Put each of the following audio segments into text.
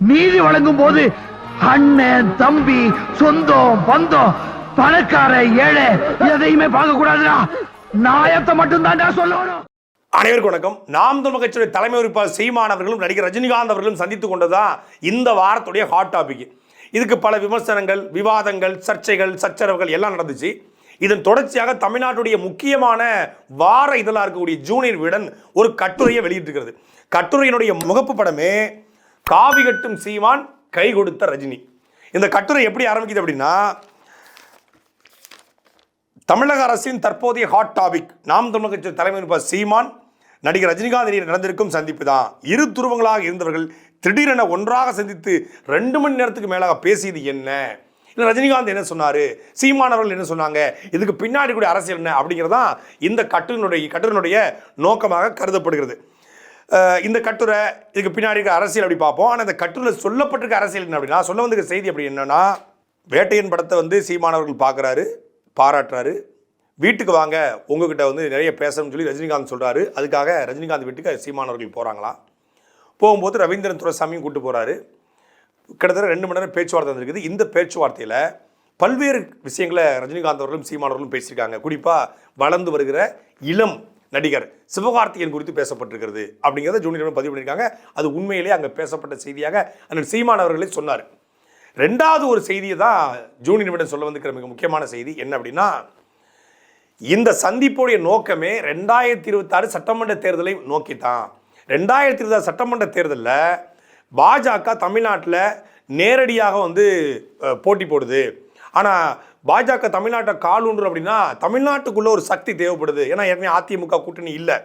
நீதி வழங்கும் போது அண்ணன் தம்பி சொந்தம் பந்தம் பணக்கார ஏழை எதையுமே பார்க்க கூடாதுடா நாயத்தை மட்டும் சொல்லணும். அனைவருக்கும் வணக்கம். நாம் தமிழ் கட்சியுடைய தலைமை உறுப்பாளர் சீமான் அவர்களும் நடிகர் ரஜினிகாந்த் அவர்களும் சந்தித்துக் கொண்டதுதான் இந்த வாரத்துடைய ஹாட் டாபிக் இதுக்கு பல விமர்சனங்கள் விவாதங்கள் சர்ச்சைகள் சச்சரவுகள் எல்லாம் நடந்துச்சு. இதன் தொடர்ச்சியாக தமிழ்நாட்டுடைய முக்கியமான வார இதழாக இருக்கக்கூடிய ஜூனியர் விடன் ஒரு கட்டுரையை வெளியிட்டிருக்கிறது. கட்டுரையினுடைய முகப்பு படமே காவி கட்டும் சீமான் கை கொடுத்த ரஜினி. இந்த கட்டுரை எப்படி ஆரம்பிக்குது அப்படின்னா தமிழக அரசின் தற்போதைய ஹாட் டாபிக் நாம் தமிழக கட்சி தலைமை சீமான் நடிகர் ரஜினிகாந்த் இடையே நடந்திருக்கும் சந்திப்பு தான். இரு துருவங்களாக இருந்தவர்கள் திடீரென ஒன்றாக சந்தித்து ரெண்டு மணி நேரத்துக்கு மேலாக பேசியது என்ன? இல்லை ரஜினிகாந்த் என்ன சொன்னார்? சீமான் அவர்கள் என்ன சொன்னாங்க? இதுக்கு பின்னாடி கூட அரசியல் என்ன? அப்படிங்கிறதான் இந்த கட்டுரையினுடைய கட்டுரையினுடைய நோக்கமாக கருதப்படுகிறது. இந்த கட்டுரை இதுக்கு பின்னாடி இருக்க அரசியல் அப்படி பார்ப்போம். ஆனால் இந்த கட்டுரையில் சொல்லப்பட்டிருக்க அரசியல் என்ன அப்படின்னா சொல்ல வந்திருக்க செய்தி அப்படி என்னென்னா வேட்டையன் படத்தை வந்து சீமானவர்கள் பார்க்குறாரு பாராட்டுறாரு. வீட்டுக்கு வாங்க உங்ககிட்ட வந்து நிறைய பேசணும்னு சொல்லி ரஜினிகாந்த் சொல்கிறாரு அதுக்காக ரஜினிகாந்த் வீட்டுக்கு சீமானவர்கள் போகிறாங்களாம் போகும்போது ரவீந்திரன் துரைசாமியும் கூட்டு போகிறாரு கிட்டத்தட்ட ரெண்டு மணி நேரம் பேச்சுவார்த்தை வந்திருக்குது இந்த பேச்சுவார்த்தையில் பல்வேறு விஷயங்களை ரஜினிகாந்த் அவர்களும் சீமானவர்களும் பேசியிருக்காங்க. குறிப்பாக வளர்ந்து வருகிற இளம் நடிகர் சிவகார்த்திகேயன் குறித்து பேசப்பட்டிருக்கிறது அப்படிங்கிறத ஜூனியர் பதிவு பண்ணியிருக்காங்க. அது உண்மையிலேயே அங்கே பேசப்பட்ட செய்தியாக அண்ணன் சீமான் அவர்களே சொன்னார். ரெண்டாவது ஒரு செய்தியை தான் ஜூனியர் சொல்ல வந்திருக்கிற மிக முக்கியமான செய்தி என்ன அப்படின்னா இந்த சந்திப்புடைய நோக்கமே ரெண்டாயிரத்தி இருபத்தாறு சட்டமன்ற தேர்தலை நோக்கித்தான். ரெண்டாயிரத்தி இருபத்தாறு சட்டமன்ற தேர்தலில் பாஜக தமிழ்நாட்டில் நேரடியாக வந்து போட்டி போடுது. ஆனால் பாஜக தமிழ்நாட்டை காலூன்று அப்படின்னா தமிழ்நாட்டுக்குள்ளே ஒரு சக்தி தேவைப்படுது. ஏன்னா ஏற்கனவே அதிமுக கூட்டணி இல்லை.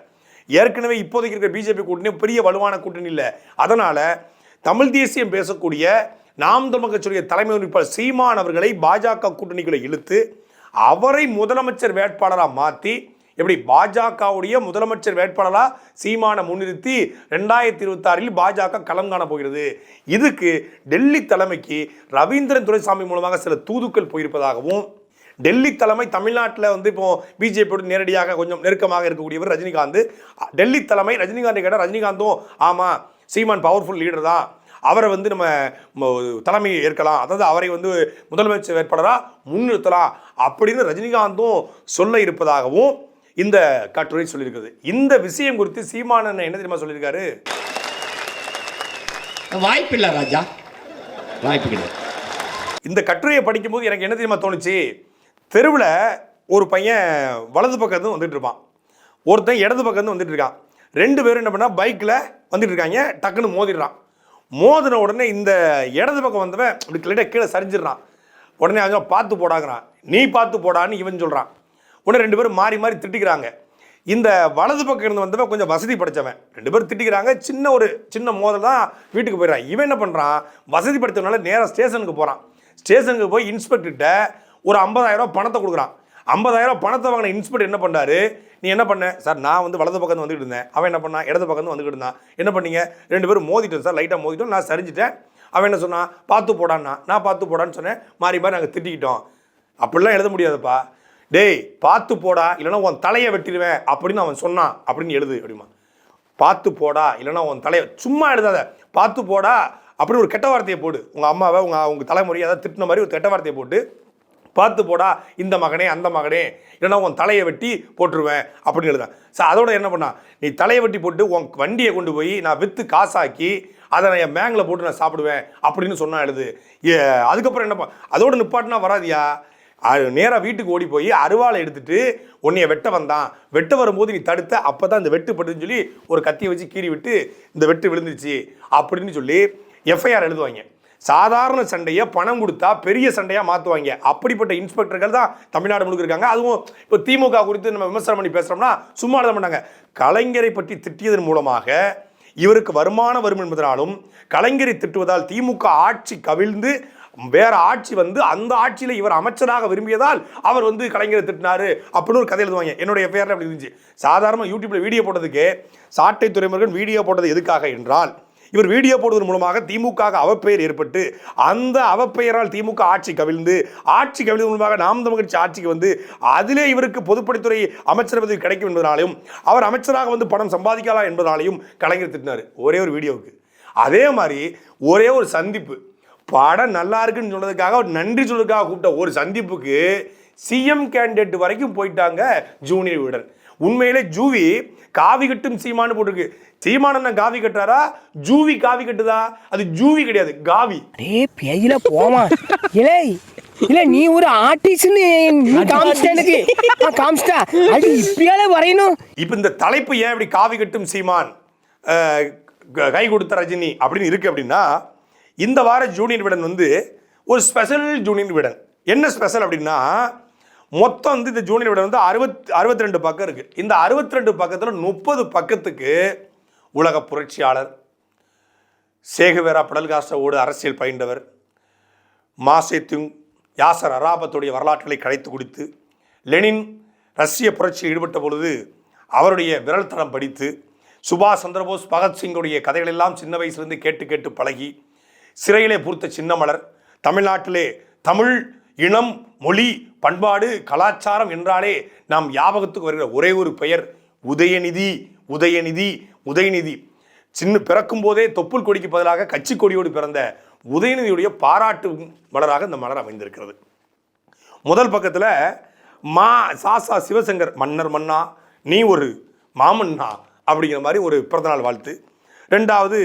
ஏற்கனவே இப்போதைக்கு இருக்கிற பிஜேபி கூட்டணி பெரிய வலுவான கூட்டணி இல்லை. அதனால் தமிழ் தேசியம் பேசக்கூடிய நாம் தமிழ் கட்சியுடைய தலைமை உறுப்பினர் சீமான் அவர்களை பாஜக கூட்டணிக்குள்ளே இழுத்து அவரை முதலமைச்சர் வேட்பாளராக மாற்றி எப்படி பாஜகவுடைய முதலமைச்சர் வேட்பாளராக சீமானை முன்னிறுத்தி ரெண்டாயிரத்தி இருபத்தாறில் பாஜக களம் காண போகிறது. இதுக்கு டெல்லி தலைமைக்கு ரவீந்திரன் துரைசாமி மூலமாக சில தூதுக்கள் போயிருப்பதாகவும் டெல்லி தலைமை தமிழ்நாட்டில் வந்து இப்போ பிஜேபியோடு நேரடியாக கொஞ்சம் நெருக்கமாக இருக்கக்கூடியவர் ரஜினிகாந்த். டெல்லி தலைமை ரஜினிகாந்தை கேட்டால் ரஜினிகாந்தும் ஆமாம் சீமான் பவர்ஃபுல் லீடர் தான். அவரை வந்து நம்ம தலைமை ஏற்கலாம். அதாவது அவரை வந்து முதலமைச்சர் வேட்பாளராக முன்னிறுத்தலாம். அப்படின்னு ரஜினிகாந்தும் சொல்ல இருப்பதாகவும் இந்த கட்டுரை சொல்லியிருக்குது இந்த விஷயம் குறித்து சீமானன் என்ன தெரியுமா சொல்லியிருக்காரு? வாய்ப்பில்லை ராஜா. வாய்ப்பு கிடையாது. இந்த கட்டுரையை படிக்கும்போது எனக்கு என்ன தெரியுமா தோணுச்சு? தெருவில் ஒரு பையன் வலது பக்கம் இருந்து வந்துட்டு இருப்பான். ஒருத்தன் இடது பக்கம் இருந்து வந்துட்டு இருக்கான். ரெண்டு பேரும் என்ன பண்ணா பைக்கில் வந்துட்டு இருக்காங்க. டக்குன்னு மோதிடுறான். மோதின உடனே இந்த இடது பக்கம் வந்தவன் அப்படி கிளிட்ட கீழே சரிஞ்சிடுறான். உடனே அவன் பார்த்து போடாங்கிறான். நீ பார்த்து போடான்னு இவன் சொல்கிறான் உடனே ரெண்டு பேரும் மாறி மாறி திட்டிக்கிறாங்க. இந்த வலது பக்கம் இருந்து வந்தவன் கொஞ்சம் வசதி படைச்சவன். ரெண்டு பேரும் திட்டிக்கிறாங்க. சின்ன ஒரு சின்ன மோதல் தான் வீட்டுக்கு போயிடுறான். இவன் என்ன பண்ணுறான் வசதி படைத்தவனால நேராக ஸ்டேஷனுக்கு போகிறான் ஸ்டேஷனுக்கு போய் இன்ஸ்பெக்டர்கிட்ட ஒரு 50000 பணத்தை கொடுக்குறான். ஐம்பதாயிரம் பணத்தை வாங்கின இன்ஸ்பெக்டர் என்ன பண்ணாரு? நீ என்ன பண்ண? சார் நான் வந்து வலது பக்கம் வந்துகிட்டு இருந்தேன். அவன் என்ன பண்ணான்? இடது பக்கம் வந்துகிட்டு இருந்தான். என்ன பண்ணீங்க? ரெண்டு பேரும் மோதிட்டோம் சார். லைட்டாக மோதிட்டோம். நான் சரிஞ்சிட்டேன். அவன் என்ன சொன்னான்? பார்த்து போடான்னா. நான் பார்த்து போடான்னு சொன்னேன். மாறி மாறி நாங்கள் திட்டிக்கிட்டோம். அப்படிலாம் எழுத முடியாதுப்பா. டேய் பார்த்து போடா இல்லைன்னா உன் தலையை வெட்டிடுவேன் அப்படின்னு அவன் சொன்னான். அப்படின்னு எழுது அப்படிமா. பார்த்து போடா இல்லைன்னா உன் தலையை சும்மா எழுதாத. பார்த்து போடா அப்படின்னு ஒரு கெட்ட வார்த்தையை போடு. உங்கள் அம்மாவை உங்கள் உங்கள் தலைமுறையை அதை திட்டின மாதிரி ஒரு கெட்ட வார்த்தையை போட்டு பார்த்து போடா இந்த மகனே அந்த மகனே இல்லைன்னா உன் தலையை வெட்டி போட்டுருவேன் அப்படின்னு எழுதான் சார் அதோட என்ன பண்ணா? நீ தலையை வெட்டி போட்டு உன் வண்டியை கொண்டு போய் நான் விற்று காசாக்கி அதை நான் என் பேங்கில் போட்டு நான் சாப்பிடுவேன் அப்படின்னு சொன்னா எழுது. ஏ அதுக்கப்புறம் என்னப்பா அதோட நிப்பாட்டினா வராதியா? நேராக வீட்டுக்கு ஓடி போய் அருவாளை எடுத்துட்டு உன்னைய வெட்ட வந்தான். வெட்ட வரும்போது நீ தடுத்த அப்போ தான் இந்த வெட்டு பட்டுன்னு சொல்லி ஒரு கத்தியை வச்சு கீறி விட்டு இந்த வெட்டு விழுந்துருச்சு அப்படின்னு சொல்லி எஃப்ஐஆர் எழுதுவாங்க. சாதாரண சண்டையை பணம் கொடுத்தா பெரிய சண்டையாக மாற்றுவாங்க அப்படிப்பட்ட இன்ஸ்பெக்டர்கள் தான் தமிழ்நாடு முழுக்க இருக்காங்க. அதுவும் இப்போ திமுக குறித்து நம்ம விமர்சனம் பண்ணி பேசுகிறோம்னா சும்மா எழுத மாட்டாங்க. கலைஞரை பற்றி திட்டியதன் மூலமாக இவருக்கு வருமானம் வரும் என்பதனாலும் கலைஞரை திட்டுவதால் திமுக ஆட்சி கவிழ்ந்து வேற ஆட்சி வந்து அந்த ஆட்சியில் இவர் அமைச்சராக விரும்பியதால் அவர் வந்து கலைஞரை திட்டினாரு அப்படின்னு ஒரு கதை எழுதுவாங்க. என்னுடைய பேரில் அப்படி இருந்துச்சு. சாதாரண யூடியூப்ல வீடியோ போட்டதுக்கு சாட்டை துறைமுருகன் வீடியோ போட்டது எதுக்காக என்றால் இவர் வீடியோ போடுவதன் மூலமாக திமுக அவப்பெயர் ஏற்பட்டு அந்த அவப்பெயரால் திமுக ஆட்சி கவிழ்ந்து ஆட்சி கவிழ்ந்தது மூலமாக நாம் தமிழ் கட்சி ஆட்சிக்கு வந்து அதிலே இவருக்கு பொதுப்பணித்துறை அமைச்சர் பதவி கிடைக்கும் என்பதனாலையும் அவர் அமைச்சராக வந்து பணம் சம்பாதிக்கலாம் என்பதனாலையும் கலைஞர் திட்டினார். ஒரே ஒரு வீடியோவுக்கு. அதே மாதிரி ஒரே ஒரு சந்திப்பு. படம் நல்லா இருக்குன்னு சொன்னதுக்காக ஒரு நன்றி சொல்றதுக்காக கூப்பிட்ட ஒரு சந்திப்புக்கு சிஎம் கேண்டிடேட் வரைக்கும் போயிட்டாங்க ஜூனியர் விடன் உண்மையிலே ஜூவி காவி கட்டும் சீமான்னு போட்டிருக்கு. சீமான் காவி கட்டுறாரா? ஜூவி காவி கட்டுதா? அது ஜூவி கிடையாது காவி. டே பேயில போமா இலே இல்ல நீ ஒரு ஆர்டிஸ்ட்னு நீ காமிச்சிட்ட எனக்கு. காமிச்சிட்டா. அது இப்பயாலே வரையணும். இப்போ இந்த தலைப்பு ஏன் இப்படி காவி கட்டும் சீமான் கை கொடுத்த ரஜினி அப்படின்னு இருக்கு அப்படின்னா இந்த வார ஜூனியர் விடன் வந்து ஒரு ஸ்பெஷல் ஜூனியர் விடன். என்ன ஸ்பெஷல் அப்படின்னா மொத்தம் வந்து இந்த ஜூனியர் விடன் வந்து அறுபத் அறுபத்தி ரெண்டு பக்கம் இருக்குது இந்த அறுபத்தி ரெண்டு பக்கத்தில் முப்பது பக்கத்துக்கு உலக புரட்சியாளர் சேகுவேரா படல்காஸ்டவோடு அரசியல் பயின்றவர் மாசேத்துங் யாசர் அராபத்துடைய வரலாற்றுகளை கலைத்து குடித்து லெனின் ரஷ்ய புரட்சியில் ஈடுபட்ட பொழுது அவருடைய விரல் தடம் படித்து சுபாஷ் சந்திரபோஸ் பகத்சிங்குடைய கதைகளெல்லாம் சின்ன வயசுலேருந்து கேட்டு கேட்டு பழகி சிறையிலே பூர்த்த சின்னமலர் தமிழ்நாட்டிலே தமிழ் இனம் மொழி பண்பாடு கலாச்சாரம் என்றாலே நாம் ஞாபகத்துக்கு வருகிற ஒரே ஒரு பெயர் உதயநிதி உதயநிதி உதயநிதி. சின்ன பிறக்கும் போதே தொப்புள் கொடிக்கு பதிலாக கட்சி கொடியோடு பிறந்த உதயநிதியுடைய பாராட்டு மலராக இந்த மலர் அமைந்திருக்கிறது. முதல் பக்கத்தில் மா சாசா சிவசங்கர் மன்னர் மன்னா நீ ஒரு மாமன்னா அப்படிங்கிற மாதிரி ஒரு பிறந்தநாள் வாழ்த்து. ரெண்டாவது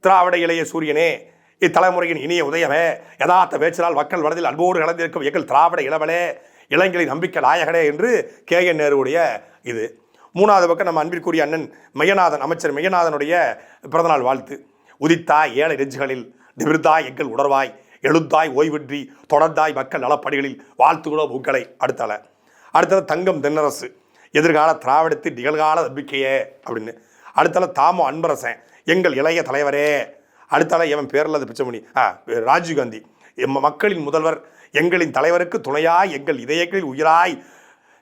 திராவிட இளைய சூரியனே இத்தலைமுறையின் இனிய உதயமே யதார்த்த பேச்சினால் மக்கள் மனதில் அன்போடு கலந்திருக்கும் எங்கள் திராவிட இளவலே இளைஞரின் நம்பிக்கை நாயகனே என்று கே. என். நேருடைய இது. மூணாவது பக்கம் நம்ம அன்பிற்குரிய அண்ணன் மையநாதன் அமைச்சர் மையநாதனுடைய பிறந்தநாள் வாழ்த்து. உதித்தாய் ஏழை நெஞ்சுகளில் நிமிர்ந்தாய் எங்கள் உணர்வாய் எழுத்தாய் ஓய்வின்றி தொடர்ந்தாய் மக்கள் நலப்பணிகளில் வாழ்த்துகளோ உங்களை. அடுத்தால அடுத்தது தங்கம் தென்னரசு. எதிர்கால திராவிடத்தின் நிகழ்கால நம்பிக்கையே அப்படின்னு. அடுத்தால தாமோ அன்பரசன். எங்கள் இளைய தலைவரே. அடுத்தால இவன் பேரில் அது பிச்சைமணி ஆ ராஜீவ்காந்தி எம் மக்களின் முதல்வர் எங்களின் தலைவருக்கு துணையாய் எங்கள் இதயங்களில் உயிராய்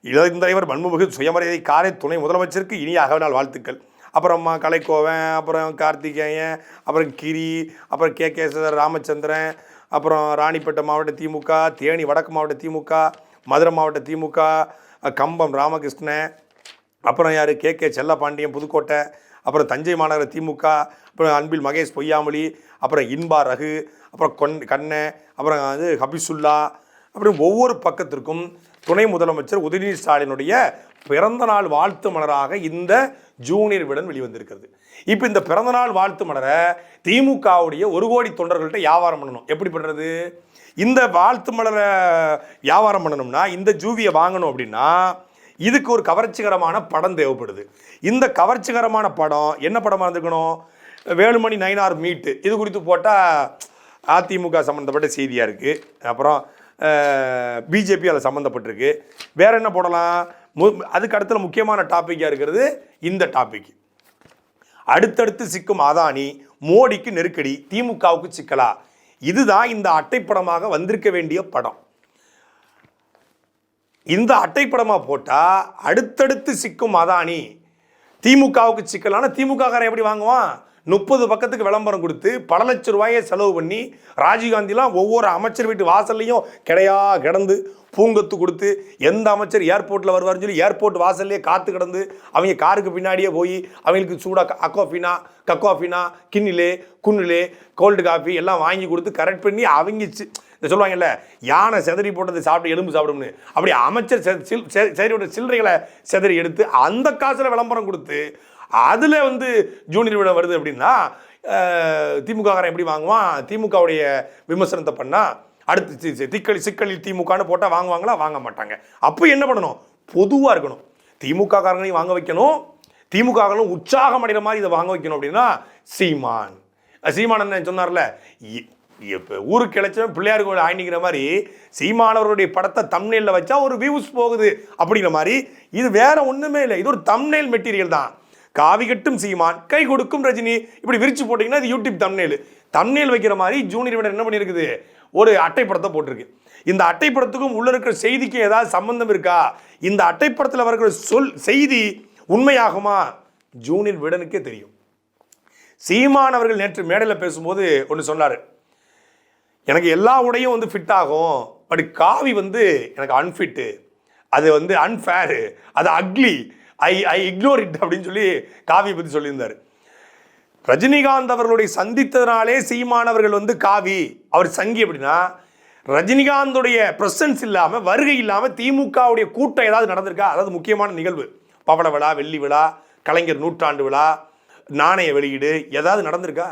இளந்தலைவர் மன்முகன் சுயமரியாதை காரை துணை முதலமைச்சருக்கு இனியாக நாள் வாழ்த்துக்கள். அப்புறமா கலைக்கோவன் அப்புறம் கார்த்திகேயன் அப்புறம் கிரி அப்புறம் கே. கே. ராமச்சந்திரன் அப்புறம் ராணிப்பேட்டை மாவட்ட திமுக தேனி வடக்கு மாவட்ட திமுக மதுரை மாவட்ட திமுக கம்பம் ராமகிருஷ்ணன் அப்புறம் யார்? கே. கே. செல்லப்பாண்டியன் புதுக்கோட்டை அப்புறம் தஞ்சை மாநகர திமுக அப்புறம் அன்பில் மகேஷ் பொய்யாமொழி அப்புறம் இன்பா ரகு அப்புறம் கொன் கண்ண அப்புறம் வந்து ஹபிசுல்லா அப்புறம் ஒவ்வொரு பக்கத்திற்கும் துணை முதலமைச்சர் உதயநிதி ஸ்டாலினுடைய பிறந்தநாள் வாழ்த்து மலராக இந்த ஜூனியர் விடன் வெளிவந்திருக்கிறது. இப்போ இந்த பிறந்தநாள் வாழ்த்து மலரை திமுகவுடைய ஒரு கோடி தொண்டர்கள்ட்ட வியாபாரம் பண்ணணும். எப்படி பண்ணுறது இந்த வாழ்த்து மலரை வியாபாரம் பண்ணணும்னா இந்த ஜூவியை வாங்கணும் அப்படின்னா இதுக்கு ஒரு கவர்ச்சிகரமான படம் தேவைப்படுது. இந்த கவர்ச்சிகரமான படம் என்ன படமாக இருந்துக்கணும் வேலுமணி ஆர் மீட்டு. இது குறித்து போட்டால் அதிமுக சம்மந்தப்பட்ட செய்தியாக இருக்குது அப்புறம் பிஜேபி அதில் சம்மந்தப்பட்டிருக்கு வேற என்ன போடலாம்? மு அதுக்கு அடுத்த முக்கியமான டாப்பிக்காக இருக்கிறது இந்த டாபிக் அடுத்தடுத்து சிக்கும் அதானி மோடிக்கு நெருக்கடி திமுகவுக்கு சிக்கலா? இதுதான் இந்த அட்டைப்படமாக வந்திருக்க வேண்டிய படம். இந்த அட்டைப்படமாக போட்டால் அடுத்தடுத்து சிக்கும் அதானி. திமுகவுக்கு சிக்கலான திமுககாரன் எப்படி வாங்குவான்? முப்பது பக்கத்துக்கு விளம்பரம் கொடுத்து பல லட்ச ரூபாயை செலவு பண்ணி ராஜீவ்காந்திலாம் ஒவ்வொரு அமைச்சர் வீட்டு வாசல்லையும் கிடையா கிடந்து பூங்கத்து கொடுத்து எந்த அமைச்சர் ஏர்போர்ட்டில் வருவார்னு சொல்லி ஏர்போர்ட் வாசல்லையே காத்து கிடந்து அவங்க காருக்கு பின்னாடியே போய் அவங்களுக்கு சூடாக அக்கோஃபினா கக்கோஃபினா கிண்ணிலே குன்னிலே கோல்டு காஃபி எல்லாம் வாங்கி கொடுத்து கரெக்ட் பண்ணி அவங்க இந்த சொல்லுவாங்கல்ல யானை செதறி போட்டதை சாப்பிட்டு எலும்பு சாப்பிடும்னு. அப்படி அமைச்சர் செ- சில்- செதறியோட சில்லறைகளை செதறி எடுத்து அந்த காசில் விளம்பரம் கொடுத்து அதில் வந்து ஜூனியர் விட வருது அப்படின்னா திமுககாரன் எப்படி வாங்குவான்? திமுகவுடைய விமர்சனத்தை பண்ணால் அடுத்து சி- திக்களி சிக்கலில் திமுகன்னு போட்டால் வாங்குவாங்களா? வாங்க மாட்டாங்க. அப்போ என்ன பண்ணணும்? பொதுவாக இருக்கணும். திமுக காரங்களையும் வாங்க வைக்கணும். திமுகங்களும் உற்சாகம் அடைகிற மாதிரி இதை வாங்க வைக்கணும் அப்படின்னா சீமான். அஹ் சீமான் என்ன சொன்னார்ல இ- இப்போ ஊருக்கு கிளச்சவன் பிள்ளையார் கோயில் ஆயினிக்கிற மாதிரி சீமானவருடைய படத்தை தம்னேலில் வச்சா ஒரு வியூஸ் போகுது அப்படிங்கிற மாதிரி இது வேற ஒன்றுமே இல்லை. இது ஒரு தம்னேல் மெட்டீரியல் தான். காவி கட்டும் சீமான் கை கொடுக்கும் ரஜினி. இப்படி விரிச்சு போட்டிங்கன்னா இது யூடியூப் தம்னேல் தம்னேல் வைக்கிற மாதிரி ஜூனியர் விட என்ன பண்ணியிருக்குது? ஒரு அட்டைப்படத்தை போட்டிருக்கு. இந்த அட்டைப்படத்துக்கும் உள்ள இருக்கிற செய்திக்கும் ஏதாவது சம்பந்தம் இருக்கா? இந்த அட்டைப்படத்தில் வருகிற சொல் செய்தி உண்மையாகுமா? ஜூனியர் விடனுக்கே தெரியும். சீமான் அவர்கள் நேற்று மேடையில் பேசும்போது ஒன்று சொன்னார். எனக்கு எல்லா உடையும் வந்து ஃபிட் ஆகும் பட் காவி வந்து எனக்கு அன்ஃபிட்டு அது வந்து அன்ஃபேரு அது ugly I I ignore it அப்படின்னு சொல்லி காவியை பற்றி சொல்லியிருந்தார். ரஜினிகாந்த் அவர்களுடைய சந்தித்ததுனாலே சீமானவர்கள் வந்து காவி. அவர் சங்கி அப்படின்னா ரஜினிகாந்தோடைய ப்ரெசன்ஸ் இல்லாமல் வருகை இல்லாமல் திமுகவுடைய கூட்டம் ஏதாவது நடந்திருக்கா? அதாவது முக்கியமான நிகழ்வு. பவள விழா வெள்ளி விழா கலைஞர் நூற்றாண்டு விழா நாணய வெளியீடு ஏதாவது நடந்திருக்கா?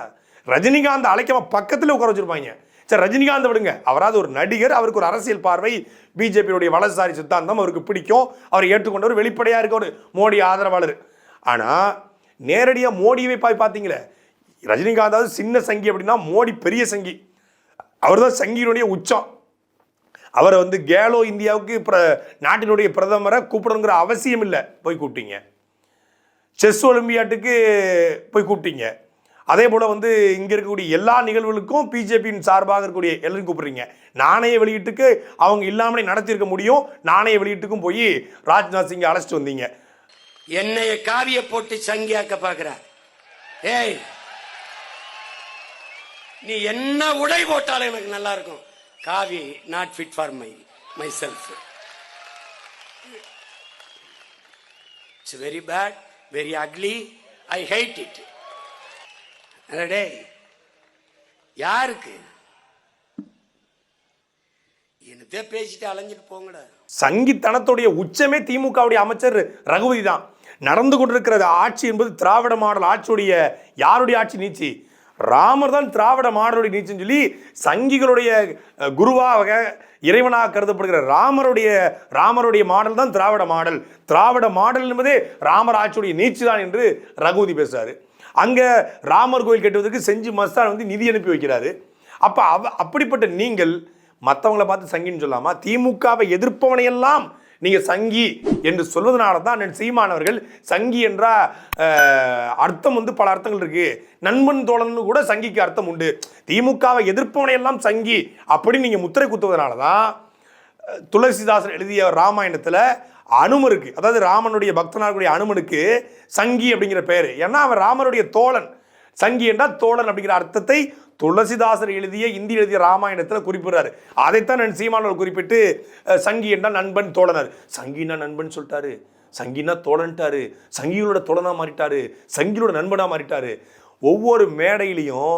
ரஜினிகாந்த் அழைக்காம பக்கத்தில் உட்கார வச்சுருப்பாங்க. சரி ரஜினிகாந்த் விடுங்க. அவராது ஒரு நடிகர் அவருக்கு ஒரு அரசியல் பார்வை. பிஜேபியுடைய வலதுசாரி சித்தாந்தம் அவருக்கு பிடிக்கும். அவரை ஏற்றுக்கொண்டவர் வெளிப்படையாக இருக்க ஒரு மோடி ஆதரவாளர். ஆனால் நேரடியாக மோடியவே போய் பார்த்தீங்களே. ரஜினிகாந்தாவது சின்ன சங்கி அப்படின்னா மோடி பெரிய சங்கி. அவர்தான் சங்கியினுடைய உச்சம். அவரை வந்து கேலோ இந்தியாவுக்கு பிர நாட்டினுடைய பிரதமரை கூப்பிடணுங்கிற அவசியம் இல்லை. போய் கூப்பிட்டீங்க. செஸ் ஒலிம்பியாட்டுக்கு போய் கூப்பிட்டீங்க. அதே போல் வந்து இங்கே இருக்கக்கூடிய எல்லா நிகழ்வுகளுக்கும் பிஜேபியின் சார்பாக இருக்கக்கூடிய எல்லாரும் கூப்பிடுறீங்க. நாணய வெளியீட்டுக்கு அவங்க இல்லாமலே நடத்தியிருக்க முடியும். நாணய வெளியீட்டுக்கும் போய் ராஜ்நாத் சிங்கை அழைச்சிட்டு வந்தீங்க. என்னைய காவிய போட்டு சங்கியாக்க பாக்குற. ஏய் நீ என்ன உடை போட்டாலும் எனக்கு நல்லா இருக்கும். காவி not fit for my myself it's very bad very ugly I hide it டேய் யாருக்கு? என்னத்தே பேசிட்டு அலைஞ்சிட்டு போங்கடா. சங்கித்தனத்துடைய உச்சமே திமுகவுடைய அமைச்சர் ரகுபதி தான். நடந்து கொண்டிருக்கிறது ஆட்சி என்பது திராவிட மாடல் ஆட்சியுடைய யாருடைய ஆட்சி நீச்சி? ராமர் தான் திராவிட மாடலுடைய நீச்சின்னு சொல்லி சங்கிகளுடைய குருவாக இறைவனாக கருதப்படுகிற ராமருடைய ராமருடைய மாடல் தான் திராவிட மாடல். திராவிட மாடல் என்பதே ராமர் ஆட்சியுடைய நீச்சு தான் என்று ரகுபதி பேசுறாரு. அங்கே ராமர் கோயில் கட்டுவதற்கு செஞ்சு மஸ்தான் வந்து நிதி அனுப்பி வைக்கிறாரு. அப்போ அவ அப்படிப்பட்ட நீங்கள் மற்றவங்களை பார்த்து சங்கின்னு சொல்லாமா திமுகவை எதிர்ப்பவனையெல்லாம் நீங்கள் சங்கி என்று சொல்வதனால தான் அண்ணன் சீமானவர்கள் சங்கி என்றால் அர்த்தம் வந்து பல அர்த்தங்கள் இருக்குது நண்பன் தோழன் கூட சங்கிக்கு அர்த்தம் உண்டு. திமுகவை எதிர்ப்பவனையெல்லாம் சங்கி அப்படின்னு நீங்கள் முத்திரை குத்துவதனால தான் துளசிதாசன் எழுதிய ராமாயணத்தில் அனுமருக்கு அதாவது ராமனுடைய பக்தனாகக்கூடிய அனுமனுக்கு சங்கி அப்படிங்கிற பேர். ஏன்னா அவன் ராமனுடைய தோழன். சங்கி என்றால் தோழன் அப்படிங்கிற அர்த்தத்தை துளசிதாசர் எழுதிய இந்தி எழுதிய ராமாயணத்தில் குறிப்பிடுறாரு. அதைத்தான் நான் சீமானவர் குறிப்பிட்டு சங்கி என்றால் நண்பன் தோழனார். சங்கினா நண்பன் சொல்லிட்டாரு. சங்கினா தோழன்ட்டாரு. சங்கிகளோட தோழனாக மாறிட்டாரு. சங்கிகளோட நண்பனாக மாறிட்டாரு. ஒவ்வொரு மேடையிலையும்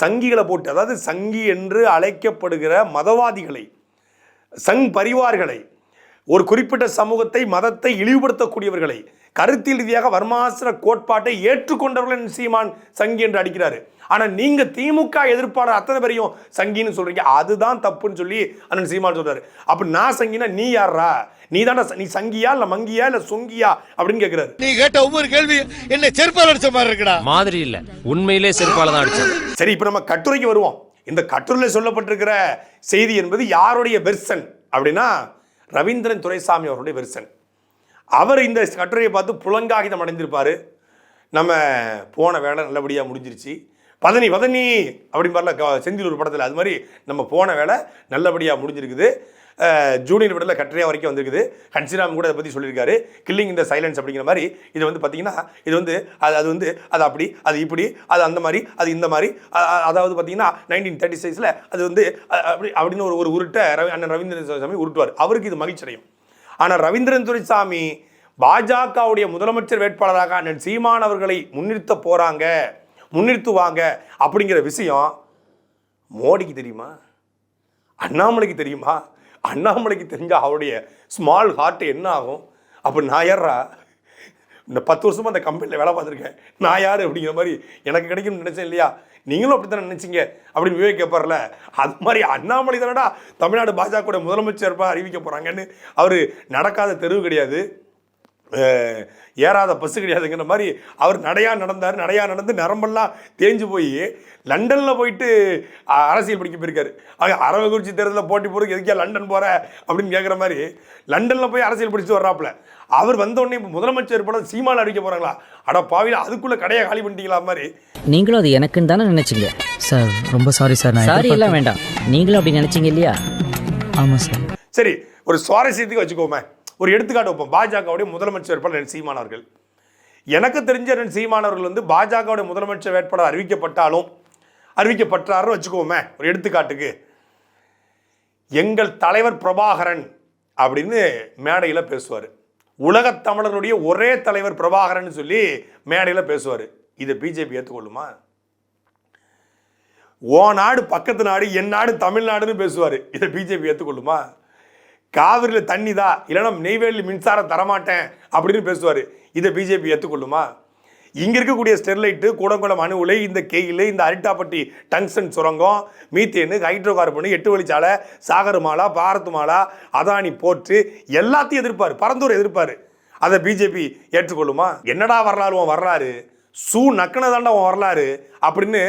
சங்கிகளை போட்டு அதாவது சங்கி என்று அழைக்கப்படுகிற மதவாதிகளை சங் பரிவார்களை ஒரு குறிப்பிட்ட சமூகத்தை மதத்தை இழிவுபடுத்தக்கூடியவர்களை கருத்தியல் ரீதியாக வர்மாசிர கோட்பாட்டை ஏற்றுக்கொண்டவர்கள் சீமான் சங்கி என்று அடிக்கிறாரு. ஆனா நீங்க திமுக எதிர்ப்பாளர் அத்தனை பேரையும் சங்கின்னு சொல்றீங்க. அதுதான் தப்புன்னு சொல்லி அண்ணன் சீமான் சொல்றாரு. அப்ப நான் சங்கினா நீ யாரா நீ தானே நீ சங்கியா இல்ல மங்கியா இல்ல சொங்கியா அப்படின்னு கேக்குறாரு. நீ கேட்ட ஒவ்வொரு கேள்வி என்ன செருப்பால் அடிச்ச மாதிரி இருக்குடா. மாதிரி இல்ல. உண்மையிலே செருப்பால தான் அடிச்சது. சரி இப்போ நம்ம கட்டுரைக்கு வருவோம். இந்த கட்டுரையில் சொல்லப்பட்டிருக்கிற செய்தி என்பது யாருடைய வெர்சன் அப்படின்னா ரவீந்திரன் துரைசாமி அவருடைய வெர்சன் அவர் இந்த கட்டுரையை பார்த்து புலங்காகிதம் அடைந்திருப்பார். நம்ம போன வேலை நல்லபடியாக முடிஞ்சிருச்சு. பதனி பதனி அப்படின்னு மாதிரில செந்தில் ஒரு படத்தில். அது மாதிரி நம்ம போன வேலை நல்லபடியாக முடிஞ்சிருக்குது. ஜூனியர் விடல கட்டுரையா வரைக்கும் வந்திருக்குது. ஹன்சிராம் கூட அதை பற்றி சொல்லியிருக்காரு. கில்லிங் இந்த சைலன்ஸ் அப்படிங்கிற மாதிரி. இது வந்து பார்த்தீங்கன்னா இது வந்து அது அது வந்து அது அப்படி அது இப்படி அது அந்த மாதிரி அது இந்த மாதிரி அதாவது பார்த்தீங்கன்னா நைன்டீன் தேர்ட்டி சிக்ஸில் அது வந்து அப்படி அப்படின்னு ஒரு ஒரு உருட்டை ரவி அண்ணன் ரவீந்திரன் சாமி உருட்டுவார். அவருக்கு இது மகிழ்ச்சி அடையும் ஆனால் ரவீந்திரன் துரைசாமி பாஜகவுடைய முதலமைச்சர் வேட்பாளராக அண்ணன் சீமான் அவர்களை முன்னிறுத்த போகிறாங்க முன்னிறுத்துவாங்க அப்படிங்கிற விஷயம் மோடிக்கு தெரியுமா? அண்ணாமலைக்கு தெரியுமா? அண்ணாமலைக்கு தெரிஞ்சால் அவருடைய ஸ்மால் ஹார்ட் என்ன ஆகும் அப்போ நான் யாரா இந்த பத்து வருஷமாக அந்த கம்பெனியில் வேலை பார்த்துருக்கேன். நான் யார் அப்படிங்கிற மாதிரி எனக்கு கிடைக்கும்னு நினைச்சேன் இல்லையா? நீங்களும் அப்படி தானே நினைச்சீங்க? அப்படின்னு விவேக் கேட்பார்ல அது மாதிரி அண்ணாமலை தானடா தமிழ்நாடு பாஜக முதலமைச்சர் அறிவிக்க போகிறாங்கன்னு அவர் நடக்காத தெருவு கிடையாது. ஏறாத பஸ்ஸு கிடையாதுங்கிற மாதிரி அவர் நடையா நடந்தார் நடையா நடந்து நரம்பெல்லாம் தேஞ்சு போய் லண்டனில் போயிட்டு அரசியல் படிக்க போயிருக்காரு. ஆக அரவக்குறிச்சி தேர்தலில் போட்டி போகிறதுக்கு எதுக்கே லண்டன் போகிற அப்படின்னு கேட்குற மாதிரி லண்டனில் போய் அரசியல் படிச்சுட்டு வர்றாப்புல. அவர் வந்த உடனே இப்போ முதலமைச்சர் படம் சீமான் அடிக்க போகிறாங்களா அட பாவில அதுக்குள்ளே கடையை காலி பண்ணிட்டீங்களா மாதிரி. நீங்களும் அது எனக்குன்னு தானே நினைச்சீங்க? சார் ரொம்ப சாரி சார் நான் சாரி எல்லாம் வேண்டாம். நீங்களும் அப்படி நினைச்சீங்க இல்லையா? ஆமாம் சார். சரி ஒரு சுவாரஸ்யத்துக்கு வச்சுக்கோமே. ஒரு எடுத்துக்காட்டு வைப்போம். பாஜகவுடைய முதலமைச்சர் வேட்பாளர் சீமான் அவர்கள். எனக்கு தெரிஞ்ச ரெண்டு சீமான் அவர்கள் வந்து பாஜகவுடைய முதலமைச்சர் வேட்பாளர் அறிவிக்கப்பட்டாலும் அறிவிக்கப்பட்டாருன்னு வச்சுக்கோமே ஒரு எடுத்துக்காட்டுக்கு. எங்கள் தலைவர் பிரபாகரன் அப்படின்னு மேடையில் பேசுவார். உலகத் தமிழருடைய ஒரே தலைவர் பிரபாகரன் சொல்லி மேடையில் பேசுவார். இதை பிஜேபி ஏற்றுக்கொள்ளுமா ஓ நாடு பக்கத்து நாடு என் நாடு தமிழ்நாடுன்னு பேசுவார். இதை பிஜேபி ஏற்றுக்கொள்ளுமா காவிரியில் தண்ணி தான். இல்லைன்னா நெய்வேலி மின்சாரம் தரமாட்டேன் அப்படின்னு பேசுவார். இதை பிஜேபி ஏற்றுக்கொள்ளுமா இங்கே இருக்கக்கூடிய ஸ்டெர்லைட்டு கூடங்குளம் அணு உலை இந்த கெயில் இந்த அரிட்டாப்பட்டி டங்ஸ்டன் சுரங்கம் மீத்தேனு ஹைட்ரோ கார்பனு எட்டு வழிச்சாலை சாகர் மாலா பாரத் மாலா அதானி போர்ட்டு எல்லாத்தையும் எதிர்ப்பார். பரந்தூர் எதிர்ப்பார். அதை பிஜேபி ஏற்றுக்கொள்ளுமா? என்னடா வரலாறு வர்றாரு வரலாறு? சூ நக்கனதாண்டா உன் வரலாறு அப்படின்னு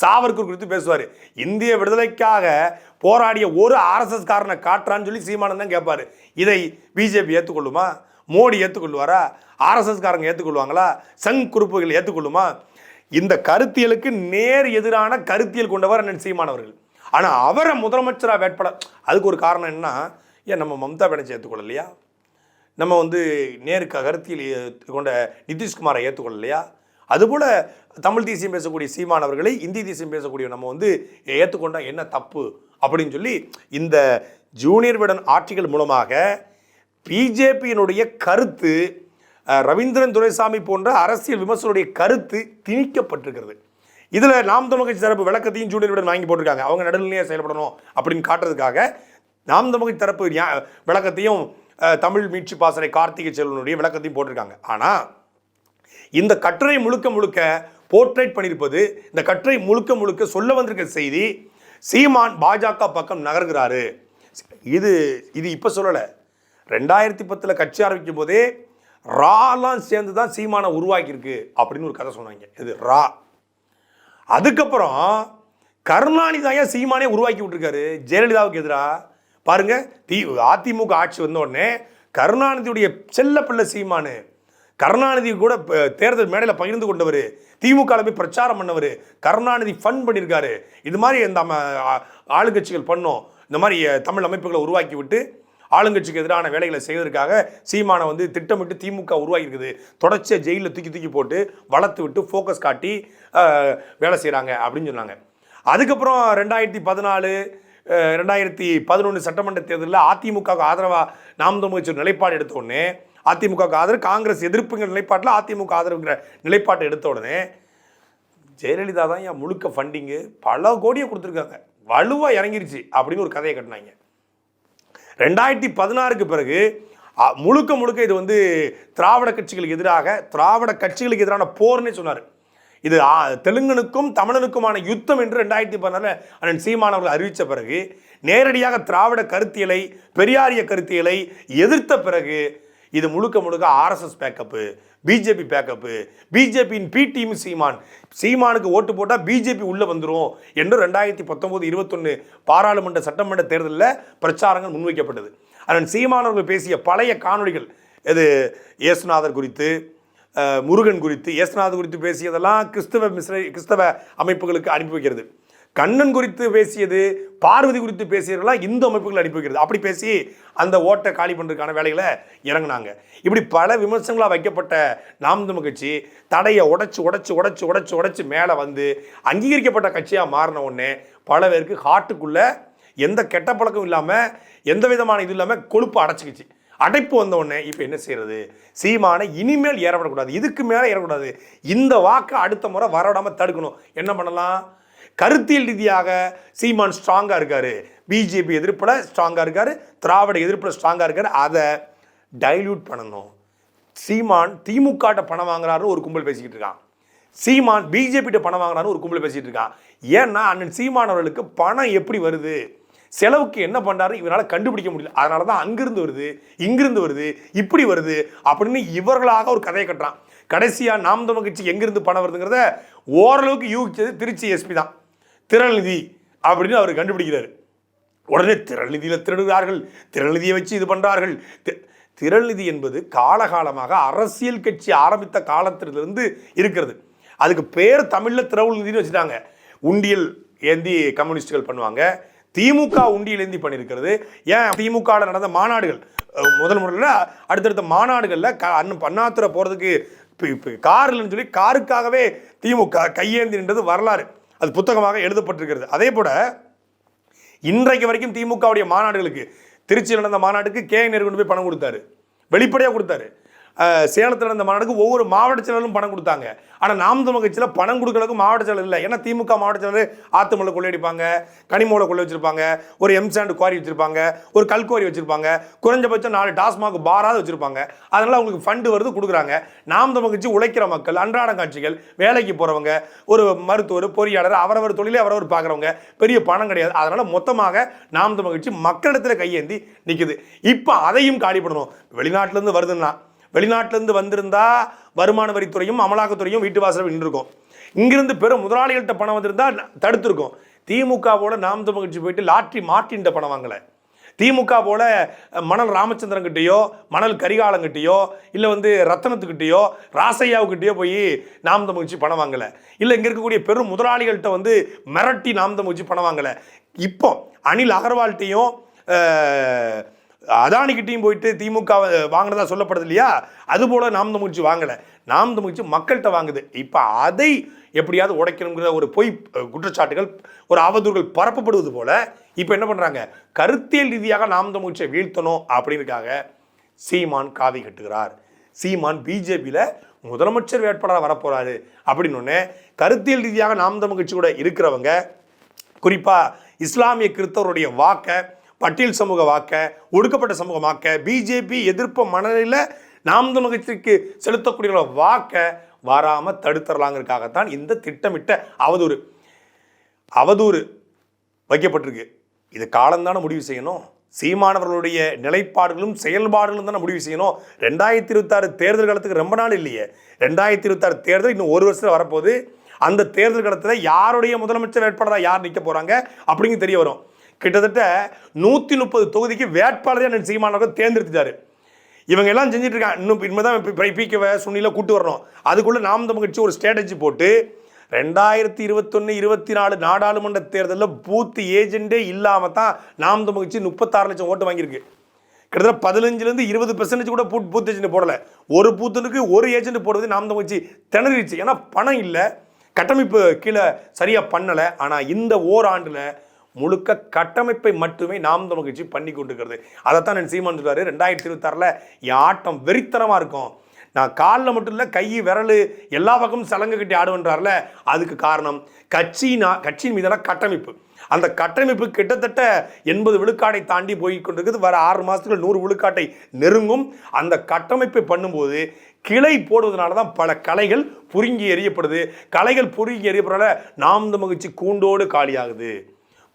சாவர்கர் குறித்து பேசுவார். இந்திய விடுதலைக்காக போராடிய ஒரு ஆர்எஸ்எஸ் காரனை காட்டுறான்னு சொல்லி சீமானன் தான் கேட்பார் இதை பிஜேபி ஏற்றுக்கொள்ளுமா மோடி ஏற்றுக்கொள்வாரா ஆர்எஸ்எஸ் காரங்க ஏற்றுக்கொள்வாங்களா சங் குறிப்புகள் ஏற்றுக்கொள்ளுமா இந்த கருத்தியலுக்கு நேர் எதிரான கருத்தியல் கொண்டவர் அண்ணன் சீமானவர்கள் ஆனால் அவரை முதலமைச்சராக வேட்பாளர் அதுக்கு ஒரு காரணம் என்ன ஏன் நம்ம மம்தா பானர்ஜி ஏற்றுக்கொள்ளலையா நம்ம வந்து நேருக்கு கருத்தியல் கொண்ட நிதிஷ்குமாரை ஏற்றுக்கொள்ளலையா அதுபோல் தமிழ் தேசியம் பேசக்கூடிய சீமான் அவர்களை இந்தி தேசியம் பேசக்கூடிய நம்ம வந்து ஏற்றுக்கொண்டா என்ன தப்பு அப்படின்னு சொல்லி இந்த ஜூனியர் விடன் ஆட்சிகள் மூலமாக பிஜேபியினுடைய கருத்து ரவீந்திரன் துரைசாமி போன்ற அரசியல் விமர்சனுடைய கருத்து திணிக்கப்பட்டிருக்கிறது. இதில் நாம் தமிழ் கட்சி தரப்பு விளக்கத்தையும் ஜூனியர் விடன் வாங்கி போட்டிருக்காங்க. அவங்க நடுநிலையாக செயல்படணும் அப்படின்னு காட்டுறதுக்காக நாம் தமிழ் கட்சி தரப்பு விளக்கத்தையும் தமிழ் மீட்சி பாசறை கார்த்திகை செல்வனுடைய விளக்கத்தையும் போட்டிருக்காங்க. ஆனால் இந்த கட்டுரை முழுக்க முழுக்க போர்ட்ரேட் பண்ணியிருப்பது இந்த கட்டுரை முழுக்க முழுக்க சொல்ல வந்திருக்க செய்தி சீமான் பாஜக பக்கம் நகர்கிறாரு. இது இது இப்போ சொல்லலை. ரெண்டாயிரத்தி பத்தில் கட்சி ஆரம்பிக்கும் போதே ராலாம் சேர்ந்து தான் சீமானை உருவாக்கியிருக்கு அப்படின்னு ஒரு கதை சொன்னாங்க. இது ரா. அதுக்கப்புறம் கருணாநிதியா சீமானே உருவாக்கி விட்டுருக்காரு? ஜெயலலிதாவுக்கு எதிராக பாருங்க தி அதிமுக ஆட்சி வந்த உடனே கருணாநிதியுடைய செல்ல பிள்ளை சீமானு கருணாநிதி கூட தேர்தல் மேடையில் பகிர்ந்து கொண்டவர் திமுக ல போய் பிரச்சாரம் பண்ணவர் கருணாநிதி ஃபன் பண்ணியிருக்காரு இது மாதிரி இந்த ஆளுங்கட்சிகள் பண்ணோம். இந்த மாதிரி தமிழ் அமைப்புகளை உருவாக்கி விட்டு ஆளுங்கட்சிக்கு எதிரான வேலைகளை செய்வதற்காக சீமானை வந்து திட்டமிட்டு திமுக உருவாகியிருக்குது. தொடர்ச்சியாக ஜெயிலில் தூக்கி தூக்கி போட்டு வளர்த்து விட்டு ஃபோக்கஸ் காட்டி வேலை செய்கிறாங்க அப்படின்னு சொன்னாங்க. அதுக்கப்புறம் ரெண்டாயிரத்தி பதினாலு ரெண்டாயிரத்தி பதினொன்று சட்டமன்ற தேர்தலில் அதிமுகவுக்கு ஆதரவாக நாம் தமிழ் நிலைப்பாடு எடுத்தோடனே அதிமுகவுக்கு ஆதரவு காங்கிரஸ் எதிர்ப்புங்கிற நிலைப்பாட்டில் அதிமுக ஆதரவுங்கிற நிலைப்பாட்டை எடுத்த உடனே ஜெயலலிதா தான் என் முழுக்க ஃபண்டிங்கு பல கோடியை கொடுத்துருக்காங்க. வலுவாக இறங்கிருச்சு அப்படின்னு ஒரு கதையை கட்டினாங்க. ரெண்டாயிரத்தி பதினாறுக்கு பிறகு முழுக்க முழுக்க இது வந்து திராவிட கட்சிகளுக்கு எதிராக திராவிட கட்சிகளுக்கு எதிரான போர்னே சொன்னார். இது தெலுங்கனுக்கும் தமிழனுக்குமான யுத்தம் என்று ரெண்டாயிரத்தி பதினாறு அண்ணன் சீமான் அவர்கள் அறிவித்த பிறகு நேரடியாக திராவிட கருத்தியலை பெரியாரிய கருத்தியலை எதிர்த்த பிறகு இது முழுக்க முழுக்க ஆர்எஸ்எஸ் பேக்கப்பு பிஜேபி பேக்கப்பு பிஜேபியின் பி டீம் சீமான். சீமானுக்கு ஓட்டு போட்டால் பிஜேபி உள்ளே வந்துடும் என்று ரெண்டாயிரத்தி பத்தொம்போது இருபத்தொன்று பாராளுமன்ற சட்டமன்ற தேர்தலில் பிரச்சாரங்கள் முன்வைக்கப்பட்டது. அதன் சீமானவர்கள் பேசிய பழைய காணொளிகள் இது இயேசுநாதர் குறித்து முருகன் குறித்து இயேசுநாதர் குறித்து பேசியதெல்லாம் கிறிஸ்தவ மிஸ்ர கிறிஸ்தவ அமைப்புகளுக்கு அனுப்பி வைக்கிறது. கண்ணன் குறித்து பேசியது பார்வதி குறித்து பேசியதெல்லாம் இந்து அமைப்புகள் அனுப்பி வைக்கிறது. அப்படி பேசி அந்த ஓட்டை காலி பண்ணுறதுக்கான வேலைகளை இறங்குனாங்க. இப்படி பல விமர்சனங்களாக வைக்கப்பட்ட நாம் தமிழ் கட்சி தடையை உடைச்சு உடைச்சு உடச்சு உடச்சி உடச்சி மேலே வந்து அங்கீகரிக்கப்பட்ட கட்சியாக மாறின உடனே பல பேருக்கு ஹார்ட்டுக்குள்ளே எந்த கெட்ட பழக்கம் இல்லாமல் எந்த விதமான இது இல்லாமல் கொழுப்பு அடைச்சிக்கிச்சு. அடைப்பு வந்தவுடனே இப்போ என்ன செய்கிறது சீமானை இனிமேல் ஏறப்படக்கூடாது இதுக்கு மேலே ஏறக்கூடாது. இந்த வாக்கை அடுத்த முறை வரவிடாமல் தடுக்கணும். என்ன பண்ணலாம்? கருத்தியல் ரீதியாக சீமான் ஸ்ட்ராங்காக இருக்கார். பிஜேபி எதிர்ப்பில் ஸ்ட்ராங்காக இருக்கார். திராவிட எதிர்ப்பில் ஸ்ட்ராங்காக இருக்கார். அதை டைல்யூட் பண்ணணும். சீமான் திமுகட்ட பணம் வாங்குறாருன்னு ஒரு கும்பல் பேசிக்கிட்டு இருக்கான். சீமான் பிஜேபிட்ட பணம் வாங்குறான்னு ஒரு கும்பல் பேசிகிட்டு இருக்கான். ஏன்னா அண்ணன் சீமான் அவர்களுக்கு பணம் எப்படி வருது? செலவுக்கு என்ன பண்ணாரு இவரால் கண்டுபிடிக்க முடியல. அதனால தான் அங்கிருந்து வருது இங்கிருந்து வருது இப்படி வருது அப்படின்னு இவர்களாக ஒரு கதையை கட்டுறான். கடைசியாக நாம் தமிழ் கட்சி எங்கிருந்து பணம் வருதுங்கிறத ஓரளவுக்கு யூகிச்சது திருச்சி எஸ்பி தான். திரள்நிதி அப்படின்னு அவர் கண்டுபிடிக்கிறார். உடனே திரள்நிதியில் திருடுகிறார்கள். திரள்நிதியை வச்சு இது பண்ணுறார்கள் திரள்நிதி என்பது காலகாலமாக அரசியல் கட்சி ஆரம்பித்த காலத்திலிருந்து இருக்கிறது. அதுக்கு பேர் தமிழில் திரவுள் நிதினு வச்சுட்டாங்க. உண்டியல் ஏந்தி கம்யூனிஸ்டுகள் பண்ணுவாங்க. திமுக உண்டியில் ஏந்தி பண்ணியிருக்கிறது. ஏன் திமுகவில் நடந்த மாநாடுகள்? முதல் முறையில் அடுத்தடுத்த மாநாடுகளில் க அண்ணன் பண்ணாத்துறை போகிறதுக்கு கார் இல்லைன்னு சொல்லி காருக்காகவே திமுக கையேந்தி நின்றது வரலாறு. அது புத்தகமாக எழுதப்பட்டிருக்கிறது. அதே போல இன்றைக்கு வரைக்கும் திமுகவுடைய மாநாடுகளுக்கு திருச்சியில் நடந்த மாநாட்டுக்கு கே நேரு கொண்டு போய் பணம் கொடுத்தாரு. வெளிப்படையாக கொடுத்தாரு. சேலத்தில் நடந்த மாநாடுக்கு ஒவ்வொரு மாவட்ட செயலரும் பணம் கொடுத்தாங்க. ஆனால் நாம் தமிழ் கட்சியில் பணம் கொடுக்கறதுக்கு மாவட்ட செயலர் இல்லை. ஏன்னா திமுக மாவட்ட செயலர் ஆத்துமலை கொள்ளையடிப்பாங்க கனிமூலை கொள்ளை வச்சிருப்பாங்க ஒரு எம்சாண்ட் குவாரி வச்சிருப்பாங்க ஒரு கல்குவாரி வச்சிருப்பாங்க குறைஞ்சபட்சம் நாலு டாஸ்மாக் பாராது வச்சிருப்பாங்க. அதனால அவங்களுக்கு ஃபண்டு வருது கொடுக்குறாங்க. நாம் தமிழ் கட்சி உழைக்கிற மக்கள் அன்றாட காட்சிகள் வேலைக்கு போகிறவங்க ஒரு மருத்துவர் பொறியாளர் அவரவர் தொழிலே அவரவர் பார்க்குறவங்க பெரிய பணம் கிடையாது. அதனால மொத்தமாக நாம் தமிழ் கட்சி மக்களிடத்தில் கையேந்தி நிற்குது இப்போ அதையும் காலி பண்ணணும். வெளிநாட்டிலேருந்து வருதுன்னா வெளிநாட்டிலேருந்து வந்திருந்தா வருமான வரித்துறையும் அமலாக்கத்துறையும் வீட்டு வாசல் நின்றுருக்கும். இங்கிருந்து பெரும் முதலாளிகள்கிட்ட பணம் வந்திருந்தால் தடுத்துருக்கோம். திமுகவோட நாம் தமிழ் கட்சி போயிட்டு லாட்ரி மாட்டின்ட்ட பணம் வாங்கலை. திமுக போல மணல் ராமச்சந்திரன் கிட்டேயோ மணல் கரிகாலங்கிட்டயோ இல்லை வந்து ரத்தனத்துக்கிட்டேயோ ராசையாவுக்கிட்டேயோ போய் நாம் தமிழ் பணம் வாங்கலை. இல்லை இங்கே இருக்கக்கூடிய பெரும் முதலாளிகள்கிட்ட வந்து மிரட்டி நாம் தமிழ் பணம் வாங்கலை. இப்போ அனில் அகர்வால்கிட்டையும் அதானிக்கிட்டையும் போயிட்டு திமுக வாங்கினதா சொல்லப்படுது இல்லையா? அதுபோல் நாம் தமிழ்ச்சி வாங்கலை. நாம் தமிழ்ச்சி மக்கள்கிட்ட வாங்குது. இப்போ அதை எப்படியாவது உடைக்கணுங்கிற ஒரு பொய் குற்றச்சாட்டுகள் ஒரு அவதூறுகள் பரப்பப்படுவது போல் இப்போ என்ன பண்ணுறாங்க கருத்தியல் ரீதியாக நாம் தமிழ்ச்சியை வீழ்த்தணும் அப்படின்றதுக்காக சீமான் காவி கட்டுகிறார். சீமான் பிஜேபியில் முதலமைச்சர் வேட்பாளராக வரப்போகிறாரு அப்படின்னு கருத்தியல் ரீதியாக நாம் தமிழ் கட்சி கூட இருக்கிறவங்க குறிப்பாக இஸ்லாமிய கிறிஸ்தவருடைய வாக்கை பட்டியல் சமூக வாக்க ஒடுக்கப்பட்ட சமூக வாக்க பிஜேபி எதிர்ப்பு மனநிலையில் நாம் தமிழகத்திற்கு செலுத்தக்கூடிய வாக்க வராமல் தடுத்துடலாங்கிறதுக்காகத்தான் இந்த திட்டமிட்ட அவதூறு அவதூறு வைக்கப்பட்டிருக்கு. இது காலம்தானே முடிவு செய்யணும். சீமானவர்களுடைய நிலைப்பாடுகளும் செயல்பாடுகளும் தானே முடிவு செய்யணும். ரெண்டாயிரத்தி இருபத்தாறு தேர்தல் காலத்துக்கு ரொம்ப நாள் இல்லையே. ரெண்டாயிரத்தி இருபத்தாறு தேர்தல் இன்னும் ஒரு வருஷத்தில் வரப்போகுது. அந்த தேர்தல் காலத்தில் யாருடைய முதலமைச்சர் வேட்பாளராக யார் நிற்க போகிறாங்க அப்படிங்கிறது தெரிய வரும். கிட்டத்தட்ட நூற்றி முப்பது தொகுதிக்கு வேட்பாளரே அண்ணன் சீமானவர்கள் தேர்ந்தெடுத்துட்டாரு. இவங்க எல்லாம் செஞ்சுட்டு இருக்காங்க இன்னும் இனிமேல் பிகேவை சுண்ணில கூட்டு வரணும். அதுக்குள்ளே நாம் தமிழ் கட்சி ஒரு ஸ்ட்ராட்டஜி போட்டு ரெண்டாயிரத்தி இருபத்தொன்னு இருபத்தி நாலு நாடாளுமன்ற தேர்தலில் பூத்து ஏஜெண்டே இல்லாமல் தான் நாம் தமிழ் கட்சி முப்பத்தாறு லட்சம் ஓட்டு வாங்கியிருக்கு. கிட்டத்தட்ட பதினஞ்சுலேருந்து இருபது பெர்சன்டேஜ் கூட பூத் பூத் ஏஜென்ட் போடல. ஒரு பூத்தனுக்கு ஒரு ஏஜென்ட் போடுறது நாம் தமிழ் கட்சி திணறிடுச்சு. ஏன்னா பணம் இல்லை. கட்டமைப்பு கீழே சரியாக பண்ணலை. ஆனால் இந்த ஓராண்டில் முழுக்க கட்டமைப்பை மட்டுமே நாம் தமிழ் பண்ணி கொண்டிருக்கிறது. அதைத்தான் நான் சீமான் சொல்வார் ரெண்டாயிரத்தி இருபத்தாறில் என் ஆட்டம் வெறித்தனமாக இருக்கும். நான் காலில் மட்டும் இல்லை கை விரல் எல்லா பக்கமும் சலங்கு கட்டி ஆடுவன்றார்ல அதுக்கு காரணம் கட்சினா கட்சியின் மீதான கட்டமைப்பு. அந்த கட்டமைப்பு கிட்டத்தட்ட எண்பது விழுக்காடை தாண்டி போய் கொண்டிருக்குது. வர ஆறு மாதத்துக்குள்ள நூறு விழுக்காட்டை நெருங்கும். அந்த கட்டமைப்பை பண்ணும்போது கிளை போடுவதனால தான் பல கலைகள் புரிங்கி எறியப்படுது. கலைகள் புரிங்கி எறியப்படுறதால நாம் இந்த மகிழ்ச்சி கூண்டோடு காலியாகுது.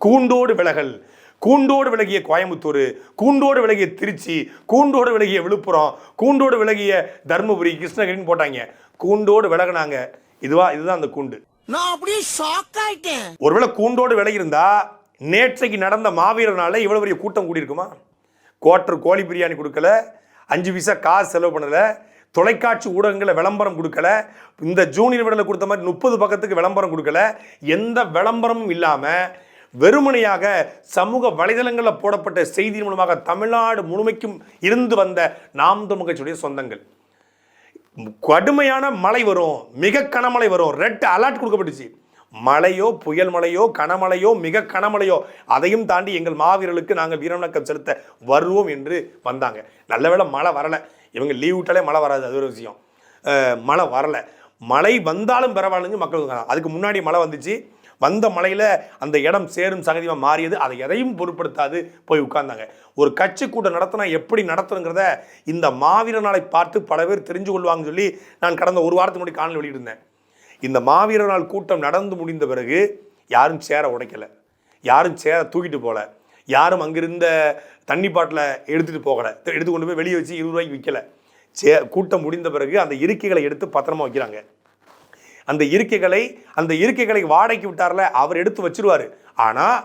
கூண்டோடு விலகல். கூண்டோடு விலகிய கோயம்புத்தூர் கூண்டோடு விலகிய திருச்சி கூண்டோடு விலகிய விழுப்புரம் கூண்டோடு விலகிய தருமபுரி கிருஷ்ணகிரின்னு போட்டாங்க. கூண்டோடு விலகினாங்க. இதுவா இதுதான் அந்த கூண்டு. நான் அப்படியே ஷாக் ஆயிட்டேன். ஒருவேளை கூண்டோடு விலகி இருந்தா நேற்றைக்கு நடந்த மாவீரனால இவ்வளவு பெரிய கூட்டம் கூடியிருக்குமா? குவார்டர் கோழி பிரியாணி கொடுக்கல அஞ்சு பைசா காசு செலவு பண்ணல தொலைக்காட்சி ஊடகங்களில் விளம்பரம் கொடுக்கல இந்த ஜூனியர் விடலை கொடுத்த மாதிரி முப்பது பக்கத்துக்கு விளம்பரம் கொடுக்கல எந்த விளம்பரமும் இல்லாமல் வெறுமனையாக சமூக வலைதளங்களில் போடப்பட்ட செய்தியின் மூலமாக தமிழ்நாடு முழுமைக்கும் இருந்து வந்த நாம் தமிழ் கட்சியுடைய சொந்தங்கள். கடுமையான மழை வரும் மிக கனமழை வரும் ரெட் அலர்ட் கொடுக்கப்பட்டுச்சு. மழையோ புயல் மழையோ கனமழையோ மிக கனமழையோ அதையும் தாண்டி எங்கள் மாவீரர்களுக்கு நாங்கள் வீரவணக்கம் செலுத்த வருவோம் என்று வந்தாங்க. நல்ல வேளை மழை வரலை. இவங்க லீவ் விட்டாலே மழை வராது அது ஒரு விஷயம். மழை வரலை. மழை வந்தாலும் பரவாயில்லைங்க மக்கள் அதுக்கு முன்னாடி மழை வந்துச்சு. வந்த மலையில் அந்த இடம் சேரும் சகதியாக மாறியது அதை எதையும் பொருட்படுத்தாது போய் உட்கார்ந்தாங்க. ஒரு கட்சி கூட்டம் நடத்தினா எப்படி நடத்தணுங்கிறத இந்த மாவீர நாளை பார்த்து பல பேர் தெரிஞ்சு கொள்வாங்கன்னு சொல்லி நான் கடந்த ஒரு வாரத்துக்கு முன்னாடி காணொலி வெளியிட்டிருந்தேன். இந்த மாவீர நாள் கூட்டம் நடந்து முடிந்த பிறகு யாரும் சேர உடைக்கல. யாரும் சேரை தூக்கிட்டு போகல. யாரும் அங்கிருந்த தண்ணி பாட்டில் எடுத்துகிட்டு போகலை. எடுத்து கொண்டு போய் வெளியே வச்சு இருபது ரூபாய்க்கு விற்கலை சே கூட்டம் முடிந்த பிறகு அந்த இருக்கைகளை எடுத்து பத்திரமா வைக்கிறாங்க. அந்த இருக்கைகளை அந்த இருக்கைகளை வாடகைக்கு விட்டார்ல அவர் எடுத்து வச்சிருவார். ஆனால்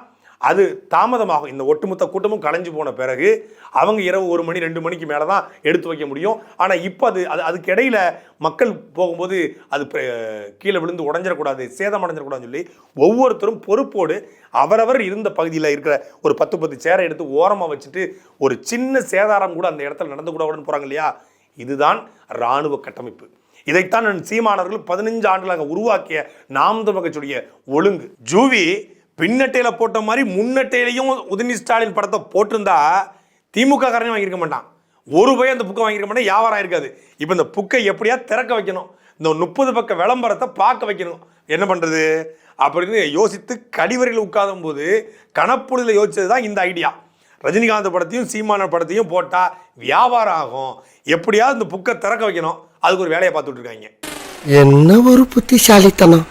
அது தாமதமாகும். இந்த ஒட்டுமொத்த கூட்டமும் கலைஞ்சு போன பிறகு அவங்க இரவு ஒரு மணி ரெண்டு மணிக்கு மேலே தான் எடுத்து வைக்க முடியும். ஆனால் இப்போ அது அது அதுக்கு இடையில மக்கள் போகும்போது அது கீழே விழுந்து உடஞ்சிடக்கூடாது சேதம் அடைஞ்சிடக்கூடாதுன்னு சொல்லி ஒவ்வொருத்தரும் பொறுப்போடு அவரவர் இருந்த பகுதியில் இருக்கிற ஒரு பத்து பத்து சேரை எடுத்து ஓரமாக வச்சுட்டு ஒரு சின்ன சேதாரம் கூட அந்த இடத்துல நடந்து கூட உடனே போகிறாங்க இல்லையா? இதுதான் இராணுவ கட்டமைப்பு. இதைத்தான் சீமானவர்கள் பதினஞ்சு ஆண்டுகளாக உருவாக்கிய நாம் தமிழ் ஒழுங்கு. ஜூவி பின்னட்டையில போட்ட மாதிரி முன்னட்டையிலையும் உதயநிதி ஸ்டாலின் படத்தை போட்டிருந்தா திமுக காரனே வாங்கியிருக்க மாட்டான். ஒரு பையன் அந்த புக்கை வாங்கியிருக்க மாட்டேன் வியாபாரம் இருக்காது இப்போ இந்த புக்கை எப்படியா திறக்க வைக்கணும்? இந்த முப்பது பக்க விளம்பரத்தை பார்க்க வைக்கணும். என்ன பண்ணுறது அப்படின்னு யோசித்து கடிவரையில் உட்காரும் போது கணப்பொழுதில் யோசிச்சது தான் இந்த ஐடியா. ரஜினிகாந்த் படத்தையும் சீமான படத்தையும் போட்டால் வியாபாரம் ஆகும். எப்படியாவது இந்த புக்கை திறக்க வைக்கணும். அதுக்கு ஒரு வேலையை பார்த்துட்டு இருக்காங்க. என்ன ஒரு புத்திசாலித்தனம்?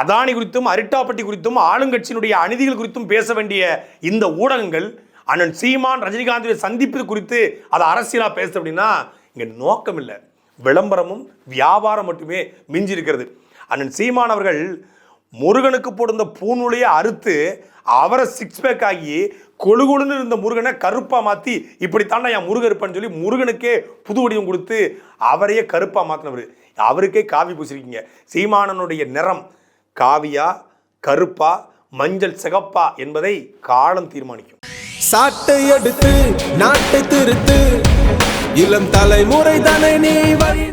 அதானி குறித்தும் அரிட்டாப்பட்டி குறித்தும் ஆளுங்கட்சியினுடைய அநீதிகள் குறித்தும் பேச வேண்டிய இந்த ஊடகங்கள் அண்ணன் சீமான் ரஜினிகாந்துடைய சந்திப்பு குறித்து அதை அரசியலா பேசுது அப்படின்னா இங்க நோக்கம் இல்லை. விளம்பரமும் வியாபாரம் மட்டுமே மிஞ்சி இருக்கிறது அண்ணன் சீமான் அவர்கள் முருகனுக்கு போடுந்த பூநூலையை அறுத்து அவரை சிக்ஸ் பேக் ஆகி கொழுகொழுன்னு இருந்த முருகனை கருப்பா மாத்தி இப்படித்தாண்டா என் முருகன் இருப்பான்னு சொல்லி முருகனுக்கே புது வடிவம் கொடுத்து அவரையே கருப்பா மாற்றினவர் அவருக்கே காவி பூசிருக்கீங்க. சீமானனுடைய நிறம் காவியா கருப்பா மஞ்சள் சிகப்பா என்பதை காலம் தீர்மானிக்கும். சாட்டை எடுத்து நாட்டை திருத்து இளம் தலைமுறை தானே நீ வழி